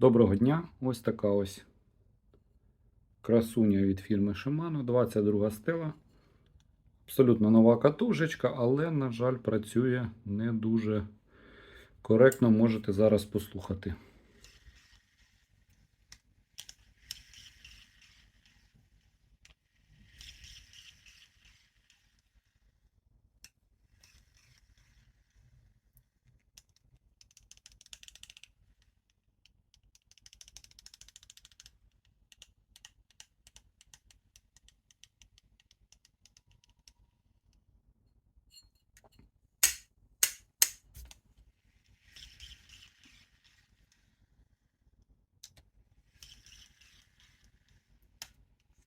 Доброго дня! Ось така ось красуня від фірми Shimano, 22 стела. Абсолютно нова катушечка, але, на жаль, працює не дуже коректно. Можете зараз послухати.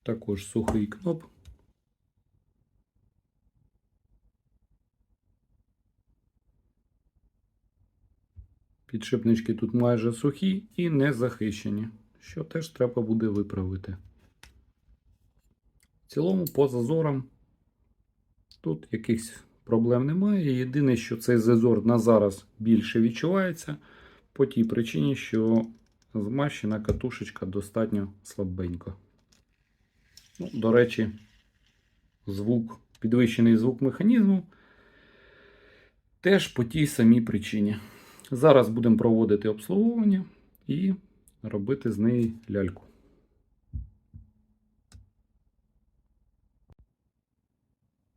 Також сухий кноп. Підшипнички тут майже сухі і не захищені, що теж треба буде виправити. В цілому, по зазорам тут якихось проблем немає. Єдине, що цей зазор на зараз більше відчувається по тій причині, що змащена катушечка достатньо слабенька. Ну, до речі, звук, підвищений звук механізму теж по тій самій причині. Зараз будемо проводити обслуговування і робити з неї ляльку.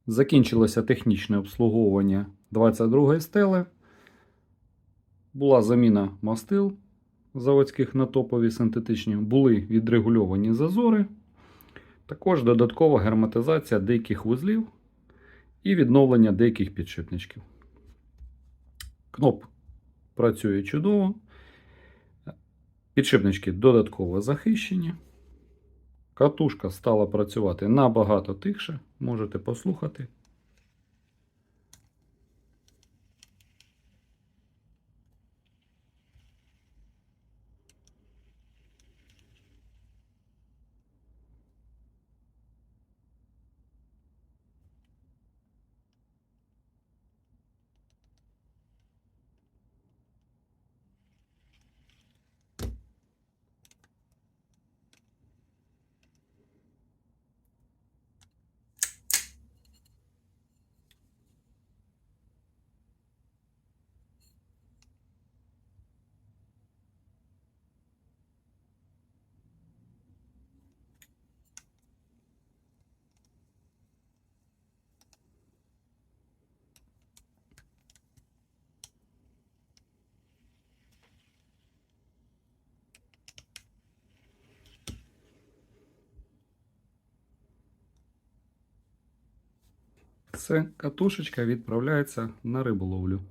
Закінчилося технічне обслуговування 22 стели. Була заміна мастил заводських на топові синтетичні, були відрегульовані зазори. Також додаткова герметизація деяких вузлів і відновлення деяких підшипничків. Кноп працює чудово. Підшипнички додатково захищені. Катушка стала працювати набагато тихше. Можете послухати. Все, катушечка відправляється на риболовлю.